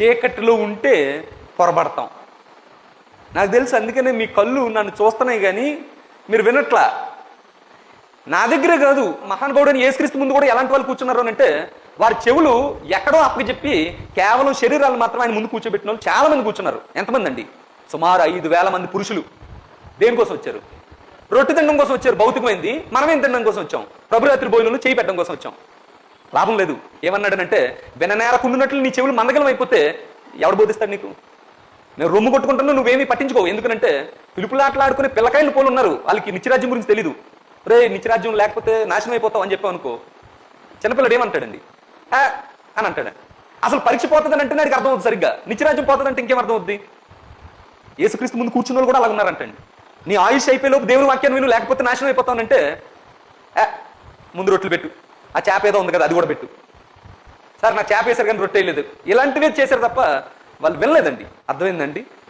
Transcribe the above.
చీకటిలో ఉంటే పొరబడతాం. నాకు తెలుసు అందుకనే మీ కళ్ళు నన్ను చూస్తున్నాయి కానీ మీరు వినట్లా. నా దగ్గరే కాదు మహానుభావుడని ఏసుక్రీస్తు ముందు కూడా ఎలాంటి వాళ్ళు కూర్చున్నారు అని అంటే వారి చెవులు ఎక్కడో అప్పకి చెప్పి కేవలం శరీరాలు మాత్రం ఆయన ముందు కూర్చోబెట్టిన వాళ్ళు చాలా మంది కూర్చున్నారు. ఎంతమంది అండి? సుమారు ఐదు వేల మంది పురుషులు. దేనికోసం వచ్చారు? రొట్టె తినడం కోసం వచ్చారు భౌతికమైంది. మనమేం తినడం కోసం వచ్చాం? ప్రభురాత్రి భోజనంలో చేయి పెట్టడం కోసం వచ్చాం. లాభం లేదు. ఏమన్నాడనంటే వెననేరకుండునట్లు నీ చెవులు మందగలం అయిపోతే ఎవడు బోధిస్తాడు నీకు? నేను రొమ్ము కొట్టుకుంటున్నా నువ్వేమీ పట్టించుకో ఎందుకంటే పిలుపులాటలాడుకునే పిల్లకాయలు పోలు ఉన్నారు వాళ్ళకి నిత్యరాజ్యం గురించి తెలీదు. రే నిత్యరాజ్యం లేకపోతే నాశనం అయిపోతావు అని చెప్పావు అనుకో చిన్నపిల్లడు ఏమంటాడండి? అని అంటాడు. అసలు పరీక్ష పోతుందని అంటే నాకు అర్థం అవుతుంది సరిగ్గా. నిత్యరాజ్యం పోతుందంటే ఇంకేం అర్థం అవుద్ది యేసుక్రీస్తు ముందు కూర్చున్న వాళ్ళు కూడా అలా ఉన్నారంటండి నీ ఆయుష్ అయిపోయేలోపు దేవుని వాక్యాన్ని విను లేకపోతే నాశనం అయిపోతానంటే ముందు రొట్లు పెట్టు. ఆ చేప ఏదో ఉంది కదా అది కూడా పెట్టు. సార్ నా చేప వేసారు కానీ రొట్టె వేయలేదు ఇలాంటివే చేశారు తప్ప వాళ్ళు వినలేదండి. అర్థమైందండి?